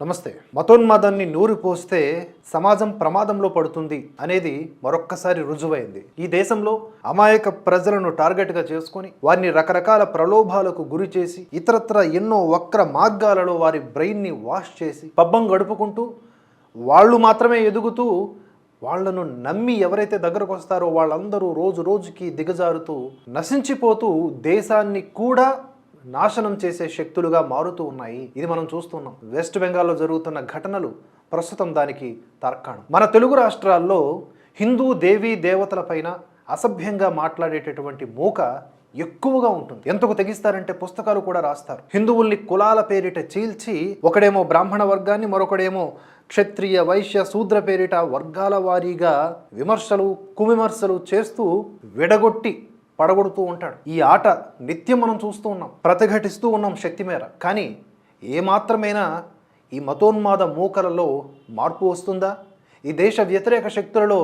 నమస్తే. మతోన్మాదాన్ని నూరి పోస్తే సమాజం ప్రమాదంలో పడుతుంది అనేది మరొక్కసారి రుజువైంది. ఈ దేశంలో అమాయక ప్రజలను టార్గెట్గా చేసుకొని వారిని రకరకాల ప్రలోభాలకు గురి చేసి ఇతరత్ర ఎన్నో వక్ర మార్గాలలో వారి బ్రెయిన్ని వాష్ చేసి పబ్బం గడుపుకుంటూ వాళ్ళు మాత్రమే ఎదుగుతూ వాళ్ళను నమ్మి ఎవరైతే దగ్గరకు వస్తారో వాళ్ళందరూ రోజు రోజుకి దిగజారుతూ నశించిపోతూ దేశాన్ని కూడా నాశనం చేసే శక్తులుగా మారుతూ ఉన్నాయి. ఇది మనం చూస్తున్నాం. వెస్ట్ బెంగాల్లో జరుగుతున్న ఘటనలు ప్రస్తుతం దానికి తర్కాణం. మన తెలుగు రాష్ట్రాల్లో హిందూ దేవీ దేవతలపైన అసభ్యంగా మాట్లాడేటటువంటి మూక ఎక్కువగా ఉంటుంది. ఎంతకు తెగిస్తారంటే పుస్తకాలు కూడా రాస్తారు. హిందువుల్ని కులాల పేరిట చీల్చి ఒకడేమో బ్రాహ్మణ వర్గాన్ని మరొకడేమో క్షత్రియ వైశ్య శూద్ర పేరిట వర్గాల వారీగా విమర్శలు కువిమర్శలు చేస్తూ విడగొట్టి పడగొడుతూ ఉంటాడు. ఈ ఆట నిత్యం మనం చూస్తూ ఉన్నాం ప్రతిఘటిస్తూ ఉన్నాం శక్తి మేర. కానీ ఏమాత్రమైనా ఈ మతోన్మాద మూకలలో మార్పు వస్తుందా? ఈ దేశ వ్యతిరేక శక్తులలో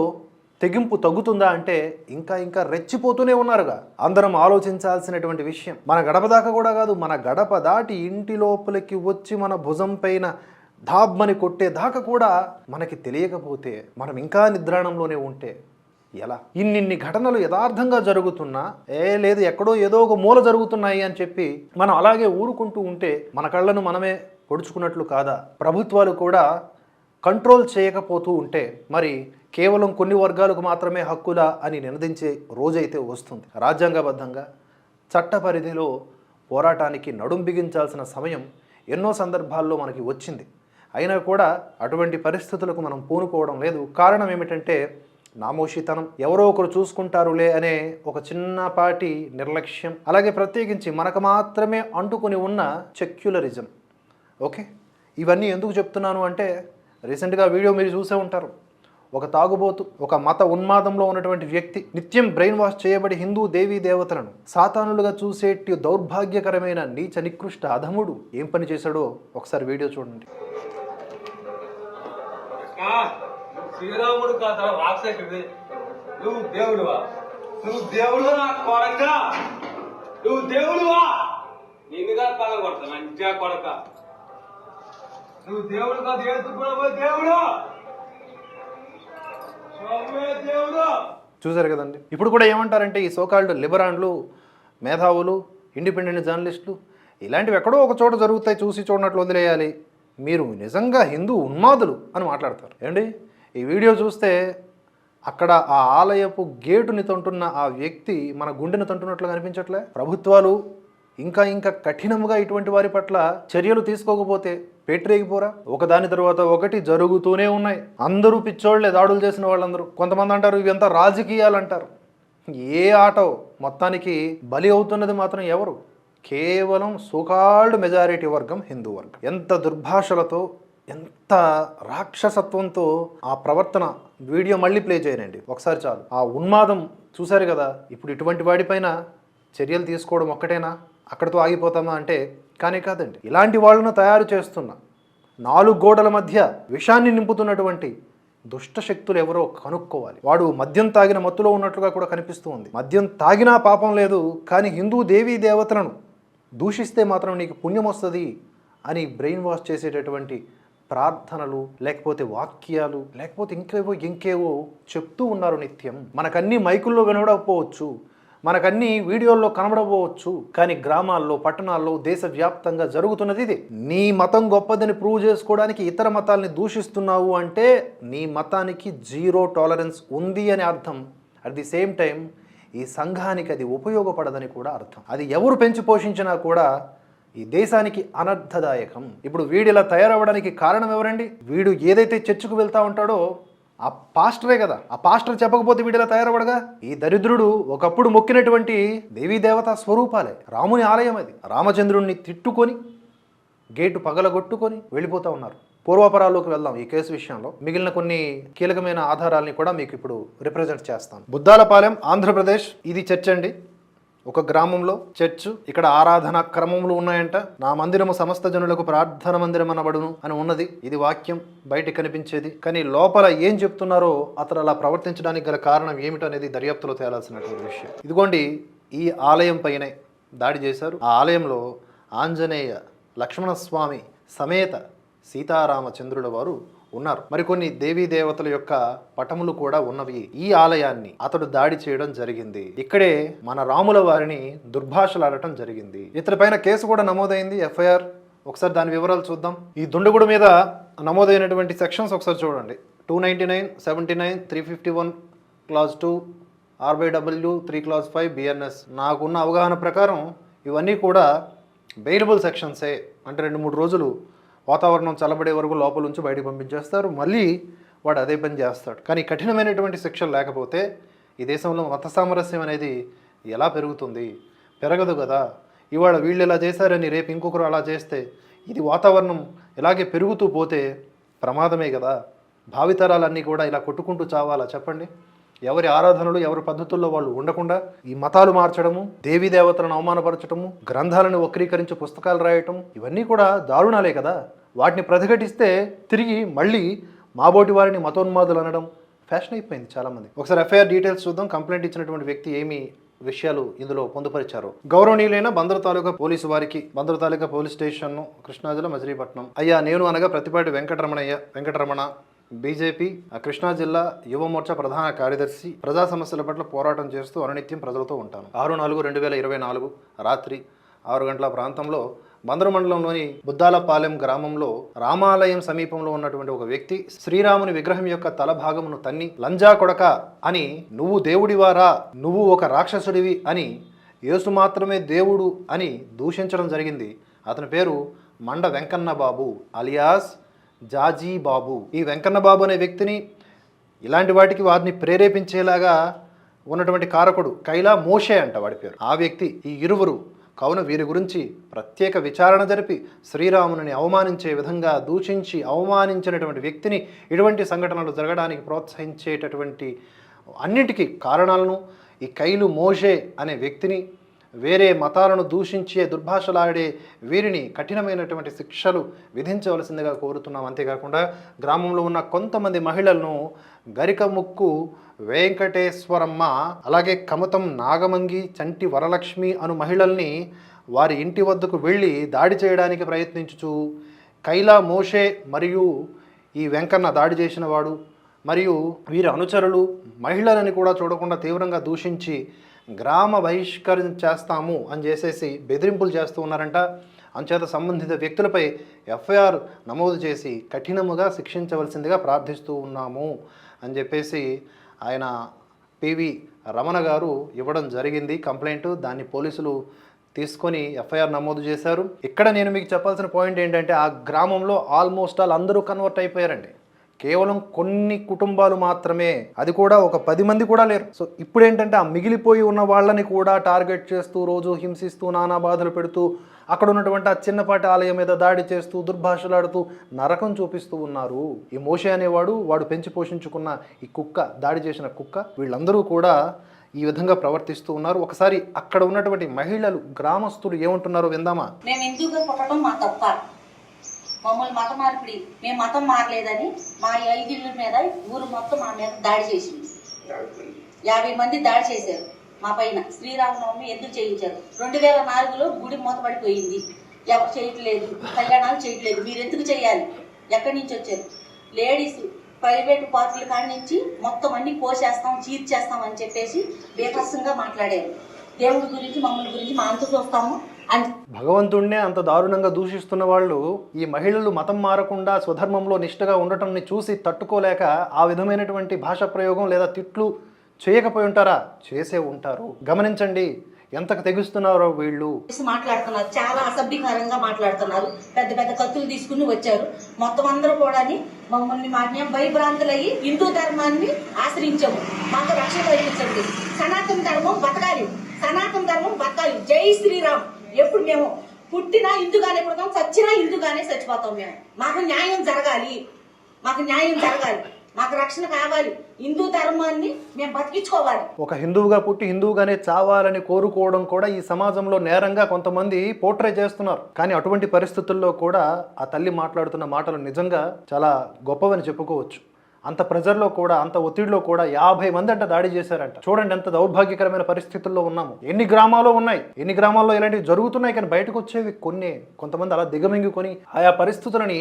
తెగింపు తగ్గుతుందా అంటే ఇంకా ఇంకా రెచ్చిపోతూనే ఉన్నారుగా. అందరం ఆలోచించాల్సినటువంటి విషయం. మన గడప దాకా కూడా కాదు మన గడప దాటి ఇంటి లోపలికి వచ్చి మన భుజం పైన ధాబ్మని కొట్టే దాకా కూడా మనకి తెలియకపోతే మనం ఇంకా నిద్రాణంలోనే ఉంటే ఎలా? ఇన్నిన్ని ఘటనలు యథార్థంగా జరుగుతున్నా ఏ లేదు ఎక్కడో ఏదో ఒక మూల జరుగుతున్నాయి అని చెప్పి మనం అలాగే ఊరుకుంటూ ఉంటే మన కళ్ళను మనమే పొడుచుకున్నట్లు కాదా? ప్రభుత్వాలు కూడా కంట్రోల్ చేయకపోతూ ఉంటే మరి కేవలం కొన్ని వర్గాలకు మాత్రమే హక్కులా అని నినదించే రోజైతే వస్తుంది. రాజ్యాంగబద్ధంగా చట్ట పరిధిలో పోరాటానికి నడుం బిగించాల్సిన సమయం ఎన్నో సందర్భాల్లో మనకి వచ్చింది. అయినా కూడా అటువంటి పరిస్థితులకు మనం పూనుకోవడం లేదు. కారణం ఏమిటంటే నామోషితనం ఎవరో ఒకరు చూసుకుంటారులే అనే ఒక చిన్నపాటి నిర్లక్ష్యం అలాగే ప్రత్యేకించి మనకు మాత్రమే అంటుకుని ఉన్న సెక్యులరిజం. ఓకే? ఇవన్నీ ఎందుకు చెప్తున్నాను అంటే రీసెంట్గా వీడియో మీరు చూసే ఉంటారు. ఒక తాగుబోతు ఒక మత ఉన్మాదంలో ఉన్నటువంటి వ్యక్తి నిత్యం బ్రెయిన్ వాష్ చేయబడి హిందూ దేవీ దేవతలను సాతానులుగా చూసేటి దౌర్భాగ్యకరమైన నీచ నికృష్ట అధముడు ఏం పని చేశాడో ఒకసారి వీడియో చూడండి. శ్రీరాముడు కాదా రాక్షసుడివి నువ్వు దేవుడువా? నువ్వు దేవుడు నా కొడక? నువ్వు దేవుడువా? నిన్నుగా పగ కొడతా మంచిగా కొడక. నువ్వు దేవుడు కాదు ఏసుకున్నావు దేవుడు. స్వామి దేవుడు. చూశారు కదండి? ఇప్పుడు కూడా ఏమంటారంటే ఈ సోకాల్డ్ లిబరాన్లు మేధావులు ఇండిపెండెంట్ జర్నలిస్టులు ఇలాంటివి ఎక్కడో ఒక చోట జరుగుతాయి చూసి చూడనట్లు వదిలేయాలి. మీరు నిజంగా హిందూ ఉన్మాదులు అని మాట్లాడతారు. ఏమండి? ఈ వీడియో చూస్తే అక్కడ ఆ ఆలయపు గేటుని తంటున్న ఆ వ్యక్తి మన గుండెని తంటున్నట్లు కనిపించట్లే ప్రభుత్వాలు ఇంకా ఇంకా కఠినముగా ఇటువంటి వారి పట్ల చర్యలు తీసుకోకపోతే పేటరేగిపోరా ఒకదాని తర్వాత ఒకటి జరుగుతూనే ఉన్నాయి. అందరూ పిచ్చోళ్ళే దాడులు చేసిన వాళ్ళందరూ. కొంతమంది అంటారు ఇవంతా రాజకీయాలు అంటారు. ఏ ఆటో మొత్తానికి బలి అవుతున్నది మాత్రం ఎవరు? కేవలం సుకాల్డ్ మెజారిటీ వర్గం హిందూ వర్గం. ఎంత దుర్భాషలతో ఎంత రాక్షసత్వంతో ఆ ప్రవర్తన వీడియో మళ్ళీ ప్లే చేయనండి. ఒకసారి చాలు. ఆ ఉన్మాదం చూశారు కదా ఇప్పుడు ఇటువంటి వాడిపైన చర్యలు తీసుకోవడం ఒక్కటేనా? అక్కడితో ఆగిపోతామా అంటే కానీ కాదండి. ఇలాంటి వాళ్ళను తయారు చేస్తున్న నాలుగు గోడల మధ్య విషాన్ని నింపుతున్నటువంటి దుష్ట శక్తులు ఎవరో కనుక్కోవాలి. వాడు మద్యం తాగిన మత్తులో ఉన్నట్లుగా కూడా కనిపిస్తూ ఉంది. మద్యం తాగినా పాపం లేదు కానీ హిందూ దేవీ దేవతలను దూషిస్తే మాత్రం నీకు పుణ్యం వస్తుంది అని బ్రెయిన్ వాష్ చేసేటటువంటి ప్రార్థనలు లేకపోతే వాక్యాలు లేకపోతే ఇంకేవో ఇంకేవో చెప్తూ ఉన్నారు నిత్యం. మనకన్నీ మైకుల్లో వినబడకపోవచ్చు మనకన్నీ వీడియోల్లో కనబడపోవచ్చు కానీ గ్రామాల్లో పట్టణాల్లో దేశవ్యాప్తంగా జరుగుతున్నది ఇది. నీ మతం గొప్పదని ప్రూవ్ చేసుకోవడానికి ఇతర మతాల్ని దూషిస్తున్నావు అంటే నీ మతానికి జీరో టాలరెన్స్ ఉంది అని అర్థం. అట్ ది సేమ్ టైం ఈ సంఘానికి అది ఉపయోగపడదని కూడా అర్థం. అది ఎవరు పెంచి పోషించినా కూడా ఈ దేశానికి అనర్థదాయకం. ఇప్పుడు వీడు ఇలా తయారవ్వడానికి కారణం ఎవరండి? వీడు ఏదైతే చర్చకు వెళ్తా ఉంటాడో ఆ పాస్టరే కదా. ఆ పాస్టర్ చెప్పకపోతే వీడు ఇలా తయారవ్వడగా? ఈ దరిద్రుడు ఒకప్పుడు మొక్కినటువంటి దేవీ స్వరూపాలే. రాముని ఆలయం అది. రామచంద్రుణ్ణి తిట్టుకొని గేటు పగలగొట్టుకొని వెళ్ళిపోతా ఉన్నారు. పూర్వాపరాల్లోకి వెళ్దాం ఈ కేసు విషయంలో. మిగిలిన కొన్ని కీలకమైన ఆధారాలని కూడా మీకు ఇప్పుడు రిప్రజెంట్ చేస్తాను. బుద్దాలపాలెం ఆంధ్రప్రదేశ్. ఇది చర్చ అండి ఒక గ్రామంలో చర్చ్ ఇక్కడ ఆరాధన క్రమములు ఉన్నాయంట. నా మందిరము సమస్త జనులకు ప్రార్థన మందిరం అనబడును అని ఉన్నది. ఇది వాక్యం బయట కనిపించేది. కానీ లోపల ఏం చెప్తున్నారో అతను అలా ప్రవర్తించడానికి గల కారణం ఏమిటనేది దర్యాప్తులో తేలాల్సినటువంటి విషయం. ఇదిగోండి ఈ ఆలయం పైనే దాడి చేశారు. ఆ ఆలయంలో ఆంజనేయ లక్ష్మణస్వామి సమేత సీతారామచంద్రుల వారు ఉన్నారు. మరికొన్ని దేవీ దేవతల యొక్క పటములు కూడా ఉన్నవి. ఈ ఆలయాన్ని అతడు దాడి చేయడం జరిగింది. ఇక్కడే మన రాముల వారిని దుర్భాషలాడటం జరిగింది. ఇతడిపైన కేసు కూడా నమోదైంది ఎఫ్ఐఆర్. ఒకసారి దాని వివరాలు చూద్దాం. ఈ దుండగుడు మీద నమోదైనటువంటి సెక్షన్స్ ఒకసారి చూడండి. Two ninety nine seventy nine three fifty one clause two R by W three clause five BNS నాకున్న అవగాహన ప్రకారం ఇవన్నీ కూడా బెయిలబుల్ సెక్షన్సే అంటే రెండు మూడు రోజులు వాతావరణం చల్లబడే వరకు లోపల నుంచి బయటకు పంపించేస్తారు. మళ్ళీ వాడు అదే పని చేస్తాడు. కానీ కఠినమైనటువంటి శిక్షలు లేకపోతే ఈ దేశంలో మత సామరస్యం అనేది ఎలా పెరుగుతుంది? పెరగదు కదా. ఇవాళ వీళ్ళు ఇలా చేశారని రేపు ఇంకొకరు అలా చేస్తే ఇది వాతావరణం ఇలాగే పెరుగుతూ పోతే ప్రమాదమే కదా. భావితరాలన్నీ కూడా ఇలా కొట్టుకుంటూ చావాలా? చెప్పండి. ఎవరి ఆరాధనలు ఎవరి పద్ధతుల్లో వాళ్ళు ఉండకుండా ఈ మతాలు మార్చడము దేవీ దేవతలను అవమానపరచడము గ్రంథాలను వక్రీకరించి పుస్తకాలు రాయటం ఇవన్నీ కూడా దారుణాలే కదా. వాటిని ప్రతిఘటిస్తే తిరిగి మళ్ళీ మాబోటి వారిని మతోన్మాదులు అనడం ఫ్యాషన్ అయిపోయింది చాలామంది. ఒకసారి ఎఫ్ఐఆర్ డీటెయిల్స్ చూద్దాం. కంప్లైంట్ ఇచ్చినటువంటి వ్యక్తి ఏమి విషయాలు ఇందులో పొందుపరిచారు? గౌరవనీయులైన బందరు తాలూకా పోలీసు వారికి బందరు తాలూకా పోలీస్ స్టేషన్ కృష్ణా జిల్లా మజిలీపట్నం. అయ్యా నేను అనగా ప్రతిపాటి వెంకటరమణయ్య వెంకటరమణ. బీజేపీ కృష్ణా జిల్లా యువ మోర్చా ప్రధాన కార్యదర్శి ప్రజా సమస్యల పట్ల పోరాటం చేస్తూ అనునిత్యం ప్రజలతో ఉంటాను. ఆరు నాలుగు రెండు వేల ఇరవై నాలుగు రాత్రి ఆరు గంటల ప్రాంతంలో బందరు మండలంలోని బుద్దాలపాలెం గ్రామంలో రామాలయం సమీపంలో ఉన్నటువంటి ఒక వ్యక్తి శ్రీరాముని విగ్రహం యొక్క తల భాగమును తన్ని లంజా కొడక అని నువ్వు దేవుడివారా నువ్వు ఒక రాక్షసుడివి అని యేసు మాత్రమే దేవుడు అని దూషించడం జరిగింది. అతని పేరు మండ వెంకన్న బాబు అలియాస్ జాజీ బాబు. ఈ వెంకన్న బాబు అనే వ్యక్తిని ఇలాంటి వాటికి వారిని ప్రేరేపించేలాగా ఉన్నటువంటి కారకుడు కైలా మోషే అంట వాడి పేరు. ఆ వ్యక్తి ఈ ఇరువురు కావున వీరి గురించి ప్రత్యేక విచారణ జరిపి శ్రీరాముని అవమానించే విధంగా దూషించి అవమానించినటువంటి వ్యక్తిని ఇటువంటి సంఘటనలు జరగడానికి ప్రోత్సహించేటటువంటి అన్నిటికీ కారణాలను ఈ కైలు మోషే అనే వ్యక్తిని వేరే మతాలను దూషించే దుర్భాషలాడే వీరిని కఠినమైనటువంటి శిక్షలు విధించవలసిందిగా కోరుతున్నాం. అంతేకాకుండా గ్రామంలో ఉన్న కొంతమంది మహిళలను గరిక ముక్కు వెంకటేశ్వరమ్మ అలాగే కమతం నాగమంగి చంటి వరలక్ష్మి అను మహిళల్ని వారి ఇంటి వద్దకు వెళ్ళి దాడి చేయడానికి ప్రయత్నించుచు కైలా మోషే మరియు ఈ వెంకన్న దాడి చేసినవాడు మరియు వీరి అనుచరులు మహిళలని కూడా చూడకుండా తీవ్రంగా దూషించి గ్రామ బహిష్కరణ చేస్తాము అని చేసేసి బెదిరింపులు చేస్తూ ఉన్నారంట. అంచేత సంబంధిత వ్యక్తులపై ఎఫ్ఐఆర్ నమోదు చేసి కఠినముగా శిక్షించవలసిందిగా ప్రార్థిస్తూ ఉన్నాము అని చెప్పేసి ఆయన పివి రమణ గారు ఇవ్వడం జరిగింది. కంప్లైంట్ దాన్ని పోలీసులు తీసుకొని ఎఫ్ఐఆర్ నమోదు చేశారు. ఇక్కడ నేను మీకు చెప్పాల్సిన పాయింట్ ఏంటంటే ఆ గ్రామంలో ఆల్మోస్ట్ ఆల్ అందరూ కన్వర్ట్ అయిపోయారండి. కేవలం కొన్ని కుటుంబాలు మాత్రమే అది కూడా ఒక పది మంది కూడా లేరు. సో ఇప్పుడు ఏంటంటే ఆ మిగిలిపోయి ఉన్న వాళ్ళని కూడా టార్గెట్ చేస్తూ రోజు హింసిస్తూ నానా బాధలు పెడుతూ అక్కడ ఉన్నటువంటి ఆ చిన్నపాటి ఆలయం మీద దాడి చేస్తూ దుర్భాషలాడుతూ నరకం చూపిస్తూ ఉన్నారు. ఈ మోషే అనేవాడు వాడు పెంచి పోషించుకున్న ఈ కుక్క దాడి చేసిన కుక్క వీళ్ళందరూ కూడా ఈ విధంగా ప్రవర్తిస్తూ ఉన్నారు. ఒకసారి అక్కడ ఉన్నటువంటి మహిళలు గ్రామస్తులు ఏమంటున్నారో విందామా? మేము ఎందుకు మా తప్ప? మమ్మల్ని మతం మార్పిడి మేము మతం మారలేదని మా ఐదిళ్ళ మీద ఊరు మొత్తం మా మీద దాడి చేసింది. యాభై మంది దాడి చేశారు మా పైన. శ్రీరామనవమి ఎందుకు చేయించారు? రెండు వేల నాలుగులో గుడి మూతపడిపోయింది. ఎవరు చేయట్లేదు. కళ్యాణాలు చేయట్లేదు. మీరు ఎందుకు చేయాలి? ఎక్కడి నుంచి వచ్చారు? లేడీస్ ప్రైవేట్ పార్కుల కాడి నుంచి మొత్తం అన్ని కోసేస్తాం చీర్చేస్తాం అని చెప్పేసి బీభత్సంగా మాట్లాడారు. దేవుడి గురించి మమ్మల్ని గురించి మా అంత చూస్తాము భగవంతుణ్ణే అంత దారుణంగా దూషిస్తున్న వాళ్ళు ఈ మహిళలు మతం మారకుండా స్వధర్మంలో నిష్ఠగా ఉండటంని చూసి తట్టుకోలేక ఆ విధమైనటువంటి భాష ప్రయోగం లేదా తిట్లు చేయకపోయి ఉంటారా? చేసే ఉంటారు. గమనించండి ఎంతకు తెగిస్తున్నారో వీళ్ళు. మాట్లాడుతున్నారు. చాలా అసభ్యకరంగా మాట్లాడుతున్నారు. పెద్ద పెద్ద కత్తులు తీసుకుని వచ్చారు. మొత్తం అందరూ కూడా మమ్మల్ని మాకు భయభ్రాంతులయ్యి హిందూ ధర్మాన్ని ఆశ్రయించాము. మాకు రక్షణ కల్పించండి. సనాతన ధర్మం బతకాలి. సనాతన ధర్మం బతకాలి. జై శ్రీరామ్. ఎప్పుడు మేము పుట్టినా ఇందుగానే పుడతాం చచ్చినా ఇందుగానే చచ్చిపోతాం మేము. మాకు న్యాయం జరగాలి. మాకు న్యాయం జరగాలి. మాకు రక్షణ కావాలి. హిందూ ధర్మాన్ని మేము బతికించుకోవాలి. ఒక హిందువుగా పుట్టి హిందువుగానే చావాలని కోరుకోవడం కూడా ఈ సమాజంలో నేరంగా కొంతమంది పోర్ట్రే చేస్తున్నారు. కానీ అటువంటి పరిస్థితుల్లో కూడా ఆ తల్లి మాట్లాడుతున్న మాటలు నిజంగా చాలా గొప్పవని చెప్పుకోవచ్చు. అంత ప్రెజర్లో కూడా అంత ఒత్తిడిలో కూడా యాభై మంది అంట దాడి చేశారంట. చూడండి ఎంత దౌర్భాగ్యకరమైన పరిస్థితుల్లో ఉన్నాము. ఎన్ని గ్రామాల్లో ఉన్నాయి? ఎన్ని గ్రామాల్లో ఇలాంటివి జరుగుతున్నాయి? కానీ బయటకు వచ్చేవి కొన్ని. కొంతమంది అలా దిగమింగుకొని ఆయా పరిస్థితులని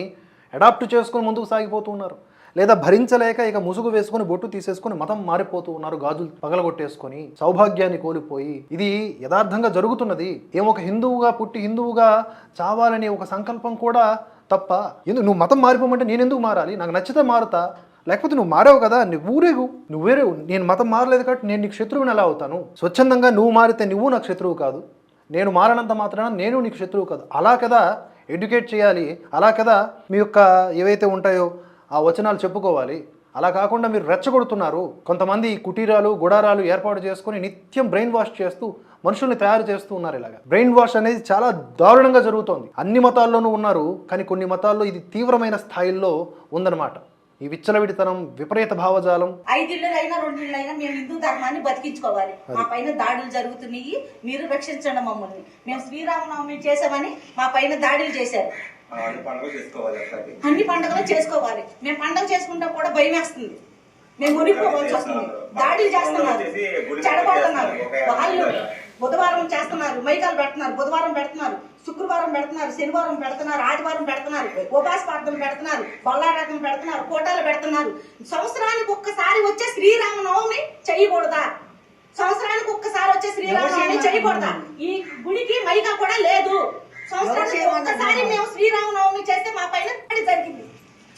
అడాప్ట్ చేసుకొని ముందుకు సాగిపోతూ ఉన్నారు. లేదా భరించలేక ఇక ముసుగు వేసుకొని బొట్టు తీసేసుకొని మతం మారిపోతూ ఉన్నారు. గాజులు పగలగొట్టేసుకొని సౌభాగ్యాన్ని కోల్పోయి. ఇది యథార్థంగా జరుగుతున్నది. ఏమో ఒక హిందువుగా పుట్టి హిందువుగా చావాలనే ఒక సంకల్పం కూడా తప్ప ఎందుకు నువ్వు మతం మారిపోమంటే నేను ఎందుకు మారాలి? నాకు నచ్చితే మారుతా. లేకపోతే నువ్వు మారావు కదా నువ్వు ఊరేగు నువ్వు వేరే నేను మతం మారలేదు కాబట్టి నేను నీకు శత్రువుని ఎలా అవుతాను? స్వచ్ఛందంగా నువ్వు మారితే నువ్వు నాకు శత్రువు కాదు. నేను మారనంత మాత్రాన నేను నీకు శత్రువు కాదు. అలా కదా ఎడ్యుకేట్ చేయాలి. అలా కదా మీ యొక్క ఏవైతే ఉంటాయో ఆ వచనాలు చెప్పుకోవాలి. అలా కాకుండా మీరు రెచ్చగొడుతున్నారు. కొంతమంది కుటీరాలు గుడారాలు ఏర్పాటు చేసుకొని నిత్యం బ్రెయిన్ వాష్ చేస్తూ మనుషుల్ని తయారు చేస్తూ ఉన్నారు ఇలాగా. బ్రెయిన్ వాష్ అనేది చాలా దారుణంగా జరుగుతోంది. అన్ని మతాల్లోనూ ఉన్నారు కానీ కొన్ని మతాల్లో ఇది తీవ్రమైన స్థాయిల్లో ఉందన్నమాట. ఈ విచ్చలవిడితనం విపరీత భావజాలం. ఐదిళ్ళు అయినా రెండు అయినా మేము హిందూ ధర్మాన్ని బతికించుకోవాలి. మా పైన దాడులు జరుగుతున్నాయి. మీరు రక్షించండి మమ్మల్ని. మేము శ్రీరామనవమి చేసామని మా పైన దాడులు చేశారు. అన్ని పండుగలు చేసుకోవాలి అట్లాగే. అన్ని పండుగలు చేసుకోవాలి. మేము పండుగ చేసుకుంటా కూడా భయం వేస్తుంది. మేము మునిగిపోవాల్సి వస్తుంది. దాడులు చేస్తున్నారు. చెడగొడుతున్నారు. వాళ్ళు బుధవారం చేస్తున్నారు. మైకాలు పెడుతున్నారు. బుధవారం పెడుతున్నారు. శుక్రవారం పెడుతున్నారు శనివారం పెడుతున్నారు ఆదివారం పెడుతున్నారు ఉపాస ప్రార్థన పెడుతున్నారు బొల్లారాధన పెడుతున్నారు కోటాలు పెడుతున్నారు. సంవత్సరానికి ఒక్కసారి వచ్చే శ్రీరామనవమి చేయకూడదా? సంవత్సరానికి ఒక్కసారి వచ్చే శ్రీరామనవమి చేయకూడదా? ఈ గుడికి మైకా కూడా లేదు. సంవత్సరానికి ఒక్కసారి మేము శ్రీరామనవమి చేస్తే మా పైన జరిగింది.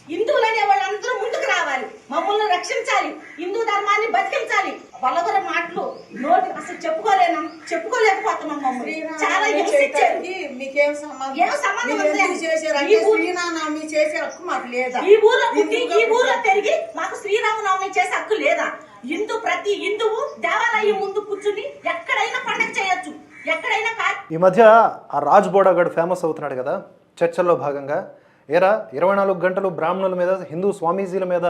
హిందువులనే వాళ్ళందరూ ముందుకు రావాలి. మమ్మల్ని రక్షించాలి. హిందూ ధర్మాన్ని బతికించాలి. వల్లగొర మాటలు నోటి అసలు చెప్పుకోలేను చెప్పుకోలేకపోతున్నాం మమ్మల్ని. చాలా మీకేం చేసే హక్కు మాకు లేదా? ఈ ఊర్లో పుట్టి ఈ ఊర్లో పెరిగి మాకు శ్రీరామనవమి చేసే హక్కు లేదా? హిందూ ప్రతి హిందువు దేవాలయం ముందు కూర్చుని ఎక్కడైనా పండగ చేయొచ్చు. ఎక్కడైనా ఈ మధ్య ఆ రాజ్ బోడాగడ్ ఫేమస్ అవుతున్నాడు కదా చర్చల్లో భాగంగా. ఏరా ఇరవై నాలుగు గంటలు బ్రాహ్మణుల మీద హిందూ స్వామీజీల మీద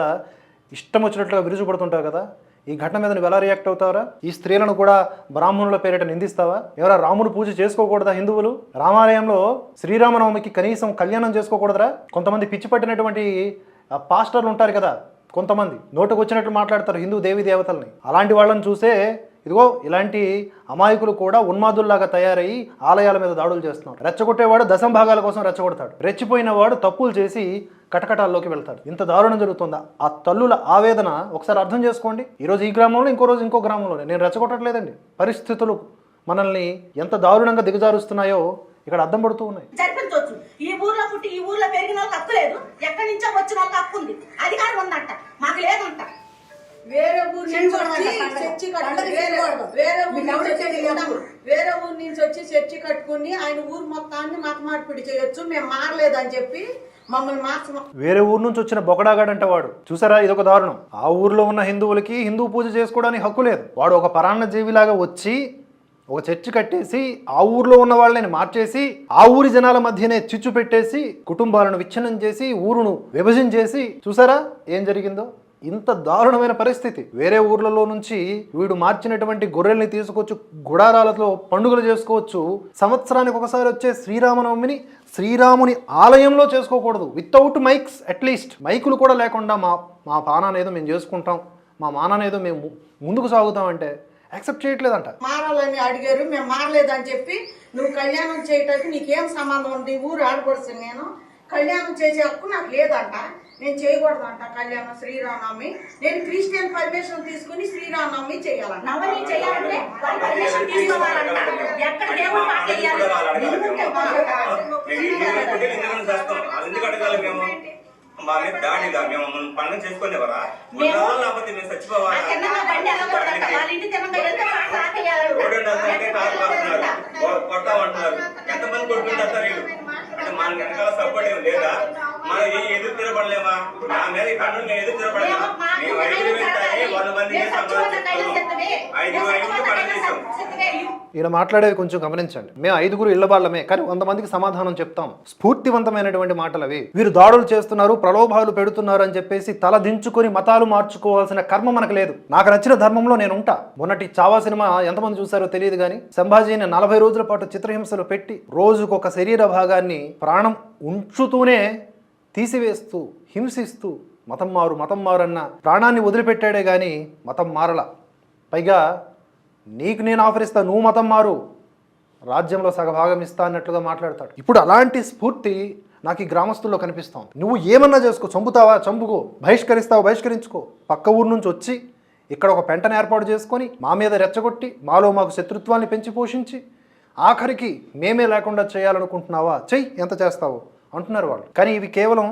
ఇష్టం వచ్చినట్లుగా విరుచుపడుతుంటావు కదా? ఈ ఘటన మీద నువ్వు ఎలా రియాక్ట్ అవుతావరా? ఈ స్త్రీలను కూడా బ్రాహ్మణుల పేరిట నిందిస్తావా? ఎవరా రాముడు పూజ చేసుకోకూడదా హిందువులు? రామాలయంలో శ్రీరామనవమికి కనీసం కళ్యాణం చేసుకోకూడదురా? కొంతమంది పిచ్చి పట్టినటువంటి పాస్టర్లు ఉంటారు కదా కొంతమంది నోటుకు వచ్చినట్లు మాట్లాడతారు హిందూ దేవి దేవతల్ని. అలాంటి వాళ్ళని చూసే ఇదిగో ఇలాంటి అమాయకులు కూడా ఉన్మాదుల్లాగా తయారయ్యి ఆలయాల మీద దాడులు చేస్తున్నారు. రెచ్చగొట్టేవాడు దశం భాగాల కోసం రెచ్చగొడతాడు. రెచ్చిపోయిన వాడు తప్పులు చేసి కటకటాల్లోకి వెళ్తాడు. ఇంత దారుణం జరుగుతుందా? ఆ తల్లుల ఆవేదన ఒకసారి అర్థం చేసుకోండి. ఈరోజు ఈ గ్రామంలో ఇంకో రోజు ఇంకో గ్రామంలో నేను రెచ్చగొట్టట్లేదండి. పరిస్థితులు మనల్ని ఎంత దారుణంగా దిగజారుస్తున్నాయో ఇక్కడ అర్థం పడుతూ ఉన్నాయి. జరిపించవచ్చు. ఈ ఊర్లో పుట్టి ఈ ఊర్లో పెరిగిన వాళ్ళకి హక్కు లేదు. ఎక్కడి నుంచో వచ్చిన వాళ్ళకి హక్కు ఉంది. అధికారం ఉందంట. మాకు లేదంట. వేరే ఊరు నుంచి వచ్చి. చర్చి కట్టుకుని వేరే ఊరు నుంచి వచ్చి చర్చి కట్టుకుని ఆయన ఊరు మొత్తాన్ని మత మార్పిడి చేయొచ్చు. మేము మారలేదని చెప్పి మమ్మల్ని మార్చ వేరే ఊరు నుంచి వచ్చిన బొకడాగాడంట వాడు. చూసారా? ఇదొక దారుణం. ఆ ఊర్లో ఉన్న హిందువులకి హిందూ పూజ చేసుకోవడానికి హక్కు లేదు. వాడు ఒక పరాన్న జీవిలాగా వచ్చి ఒక చర్చి కట్టేసి ఆ ఊర్లో ఉన్న వాళ్ళని మార్చేసి ఆ ఊరి జనాల మధ్యనే చిచ్చు పెట్టేసి కుటుంబాలను విచ్ఛిన్నం చేసి ఊరును విభజన చేసి చూసారా ఏం జరిగిందో? ఇంత దారుణమైన పరిస్థితి. వేరే ఊర్లలో నుంచి వీడు మార్చినటువంటి గొర్రెల్ని తీసుకొచ్చు గుడారాలతో పండుగలు చేసుకోవచ్చు. సంవత్సరానికి ఒకసారి వచ్చే శ్రీరామనవమిని శ్రీరాముని ఆలయంలో చేసుకోకూడదు. వితౌట్ మైక్స్ అట్లీస్ట్ మైకులు కూడా లేకుండా మా మా పానానేదో మేము చేసుకుంటాం. మా మానానేదో మేము ముందుకు సాగుతామంటే యాక్సెప్ట్ చేయట్లేదంట. మారాలని అడిగారు. మేము మారలేదని చెప్పి నువ్వు కళ్యాణం చేయటానికి నీకేం సంబంధం ఉంది? ఊరు ఆడపడుతుంది నేను కళ్యాణం చేసే హక్కు నాకు లేదంట. నేను చేయకూడదంట కళ్యాణం శ్రీరామనవమి. నేను క్రిస్టియన్ పర్మిషన్ తీసుకుని శ్రీరామనవమి చేయాలంట. నవమి చేయాలంటే వాళ్ళు పర్మిషన్ తీసుకోవాలంట ఎక్కడ దేవుడు మాట వేయాలి ఎందుకంటే ఎందుకు అడగాలి మేము? మా మీద దాడిగా మేము మమ్మల్ని పండుగ చేసుకునేవరా ఉన్నావా లేకపోతే మేము చచ్చిపోవాలా. అంటే ఎంతమంది కొట్టుకుంటారు సార్ వీళ్ళు? అంటే మన వెనకాల సపోర్ట్ ఏం లేదా? మనం ఏం ఎదురు తిరగబడలేమా? నా మీద ఈ పండుగ మేము ఎదురు తిరగబడలేమా? మేము ఐదు. ఈయన మాట్లాడేది కొంచెం గమనించండి. మేము ఐదుగురు ఇళ్ళ వాళ్ళమే కానీ వంద మందికి సమాధానం చెప్తాం. స్ఫూర్తివంతమైనటువంటి మాటలు అవి వీరు దాడులు చేస్తున్నారు ప్రలోభాలు పెడుతున్నారు అని చెప్పేసి తల దించుకొని మతాలు మార్చుకోవాల్సిన కర్మ మనకు లేదు. నాకు నచ్చిన ధర్మంలో నేను ఉంటా. మొన్నటి చావా సినిమా ఎంతమంది చూసారో తెలియదు కానీ సంభాజీని నలభై రోజుల పాటు చిత్రహింసలు పెట్టి రోజుకొక శరీర భాగాన్ని ప్రాణం ఉంచుతూనే తీసివేస్తూ హింసిస్తూ మతం మారు మతం మారన్న అన్న ప్రాణాన్ని వదిలిపెట్టాడే కానీ మతం మారల. పైగా నీకు నేను ఆఫర్ ఇస్తా నువ్వు మతం మారు. రాజ్యంలో సగభాగం ఇస్తా అన్నట్లుగా మాట్లాడతాడు. ఇప్పుడు అలాంటి స్ఫూర్తి నాకు ఈ గ్రామస్తుల్లో కనిపిస్తోంది. నువ్వు ఏమన్నా చేసుకో చంపుతావా చంపుకో బహిష్కరిస్తావా బహిష్కరించుకో. పక్క ఊరు నుంచి వచ్చి ఇక్కడ ఒక పెంటను ఏర్పాటు చేసుకొని మా మీద రెచ్చగొట్టి మాలో మాకు శత్రుత్వాన్ని పెంచి పోషించి ఆఖరికి మేమే లేకుండా చేయాలనుకుంటున్నావా? చెయ్యి ఎంత చేస్తావో? అంటున్నారు వాళ్ళు. కానీ ఇవి కేవలం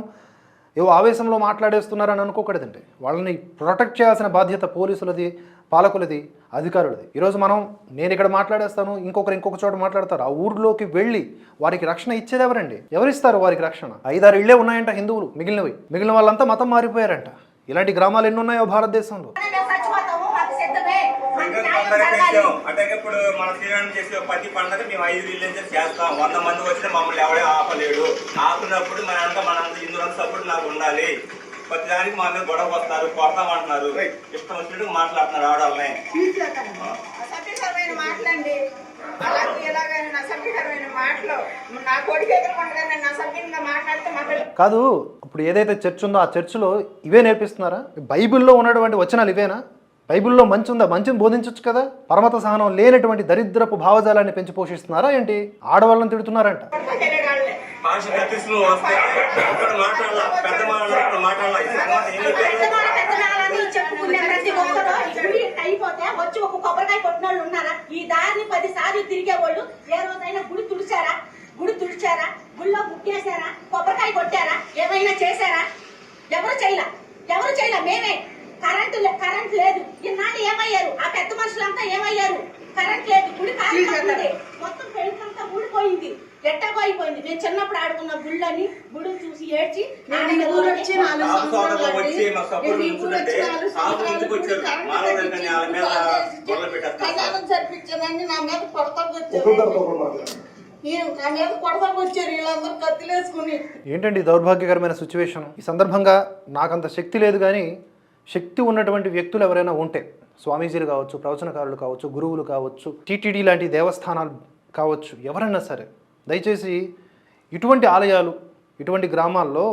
ఏవో ఆవేశంలో మాట్లాడేస్తున్నారని అనుకోకూడదండి. వాళ్ళని ప్రొటెక్ట్ చేయాల్సిన బాధ్యత పోలీసులది పాలకులది అధికారులది. ఈరోజు మనం నేను ఇక్కడ మాట్లాడేస్తాను ఇంకొకరు ఇంకొక చోట మాట్లాడతారు. ఆ ఊర్లోకి వెళ్ళి వారికి రక్షణ ఇచ్చేది ఎవరండి? ఎవరిస్తారు వారికి రక్షణ? ఐదారు ఇళ్ళే ఉన్నాయంట హిందువులు మిగిలినవి. మిగిలిన వాళ్ళంతా మతం మారిపోయారంట. ఇలాంటి గ్రామాలు ఎన్ని ఉన్నాయో భారతదేశంలో మేము చచ్చిపోతాము మాకు సిద్ధమే మాకు సంగతి న్యాయం పండగ జరగాలి. చేసాం అంటే ఇప్పుడు మన శ్రీరామ్ చేసే ప్రతి పండగ మేము ఐదు రిలీజన్స్ చేస్తాం. వంద మంది వచ్చినా మమ్మల్ని ఎవడే ఆపలేడు. ఆపినప్పుడు మన అంతా మన హిందువుల సపోర్ట్ నాకు ఉండాలి. ప్రతి దానికి మా మీద గొడవ వస్తారు కొడతామంటున్నారు. ఇష్టం వచ్చినట్టు మాట్లాడుతున్నారు ఆడవాళ్ళని అసభ్యకరమైన మాటలండి. అలాగే ఎలాగైనా అసభ్యకరమైన మాటలు. నా కొడుకు ఎదురుకుండగా నేను అసభ్యంగా మాట్లాడితే మా పిల్ల కాదు ఇప్పుడు ఏదైతే చర్చ్ ఉందో ఆ చర్చిలో ఇవే నేర్పిస్తున్నారా? బైబిల్లో ఉన్నటువంటి వచనాలు ఇవేనా? బైబిల్లో మంచి ఉందా మంచిని బోధించవచ్చు కదా? పరమత సహనం లేనటువంటి దరిద్రపు భావజాలాన్ని పెంచి పోషిస్తున్నారా ఏంటి? ఆడవాళ్ళని తిడుతున్నారంట. అయిపోతే వచ్చి ఒక కొబ్బరికాయ కొట్టిన వాళ్ళు ఉన్నారా ఈ దారిని పది సార్లు తిరిగే వాళ్ళు ఏ రోజైనా గుడి తుడిచారా గుడి తుడిచారా గుళ్ళో ముక్కేశారా కొబ్బరికాయ కొట్టారా ఏమైనా చేశారా ఎవరు చేయలా? ఎవరు చేయలా? మేమే. కరెంటు కరెంట్ లేదు. ఇన్నాళ్ళు ఏమయ్యారు? ఆ పెద్ద మనుషులంతా ఏమయ్యారు? కరెంట్ లేదు. గుడి కాలిపోతుంది మొత్తం పెళ్ళంతా ఊడిపోయింది. ఎట్టగో అయిపోయింది నేను చిన్నప్పుడు ఆడుకున్న గుళ్ళని గుడిని చూసి ఏడ్చి కళ్యాణం జరిపించారని నా మీద కొడతాకు వచ్చారు నేను నా మీద కొడతాకు వచ్చారు వీళ్ళందరూ కత్తిలేసుకుని ఏంటండి దౌర్భాగ్యకరమైన సిచ్యువేషన్ ఈ సందర్భంగా నాకంత శక్తి లేదు కానీ శక్తి ఉన్నటువంటి వ్యక్తులు ఎవరైనా ఉంటే స్వామీజీలు కావచ్చు ప్రవచనకారులు కావచ్చు గురువులు కావచ్చు టీటీడీ లాంటి దేవస్థానాలు కావచ్చు ఎవరైనా సరే దయచేసి ఇటువంటి ఆలయాలు ఇటువంటి గ్రామాల్లో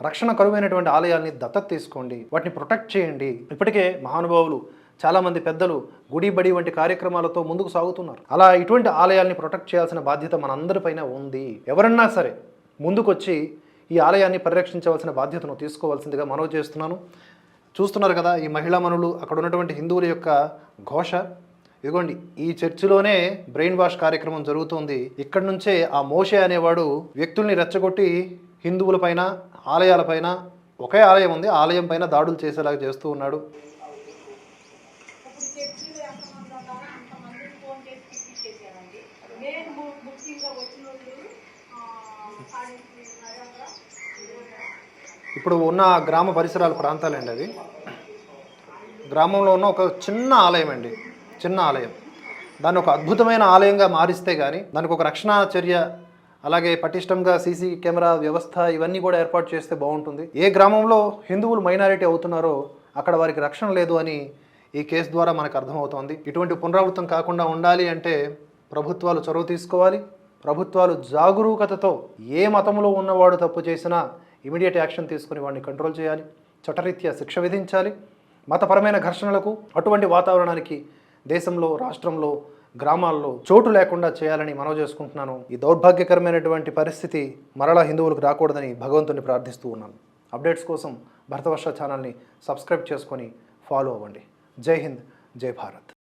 రక్షణ కరువైనటువంటి ఆలయాల్ని దత్తత తీసుకోండి వాటిని ప్రొటెక్ట్ చేయండి. ఇప్పటికే మహానుభావులు చాలామంది పెద్దలు గుడి బడి వంటి కార్యక్రమాలతో ముందుకు సాగుతున్నారు. అలా ఇటువంటి ఆలయాల్ని ప్రొటెక్ట్ చేయాల్సిన బాధ్యత మనందరిపైన ఉంది. ఎవరన్నా సరే ముందుకొచ్చి ఈ ఆలయాన్ని పరిరక్షించవలసిన బాధ్యతను తీసుకోవాల్సిందిగా మనవి చేస్తున్నాను. చూస్తున్నారు కదా ఈ మహిళా మనులు అక్కడ ఉన్నటువంటి హిందువుల యొక్క ఘోష. ఇదిగోండి ఈ చర్చిలోనే బ్రెయిన్ వాష్ కార్యక్రమం జరుగుతోంది. ఇక్కడ నుంచే ఆ మోషే అనేవాడు వ్యక్తుల్ని రెచ్చగొట్టి హిందువుల పైన ఆలయాలపైన ఒకే ఆలయం ఉంది ఆలయం పైన దాడులు చేసేలాగా చేస్తూ ఉన్నాడు. నేను వచ్చిన వాళ్ళు ఇప్పుడు ఉన్న గ్రామ పరిసరాల ప్రాంతాలండి అవి? గ్రామంలో ఉన్న ఒక చిన్న ఆలయం అండి. చిన్న ఆలయం. దాన్ని ఒక అద్భుతమైన ఆలయంగా మారిస్తే కానీ దానికి ఒక రక్షణ చర్య అలాగే పటిష్టంగా సీసీ కెమెరా వ్యవస్థ ఇవన్నీ కూడా ఏర్పాటు చేస్తే బాగుంటుంది. ఏ గ్రామంలో హిందువులు మైనారిటీ అవుతున్నారో అక్కడ వారికి రక్షణ లేదు అని ఈ కేసు ద్వారా మనకు అర్థమవుతోంది. ఇటువంటి పునరావృతం కాకుండా ఉండాలి అంటే ప్రభుత్వాలు చొరవ తీసుకోవాలి. ప్రభుత్వాలు జాగరూకతతో ఏ మతంలో ఉన్నవాడు తప్పు చేసినా ఇమీడియట్ యాక్షన్ తీసుకుని వాడిని కంట్రోల్ చేయాలి చట్టరీత్యా శిక్ష విధించాలి. మతపరమైన ఘర్షణలకు అటువంటి వాతావరణానికి దేశంలో రాష్ట్రంలో గ్రామాల్లో చోటు లేకుండా చేయాలని మనవి చేసుకుంటున్నాను. ఈ దౌర్భాగ్యకరమైనటువంటి పరిస్థితి మరలా హిందువులకు రాకూడదని భగవంతుని ప్రార్థిస్తూ ఉన్నాను. అప్డేట్స్ కోసం భరతవర్ష ఛానల్ని సబ్స్క్రైబ్ చేసుకొని ఫాలో అవ్వండి. జై హింద్ జై భారత్.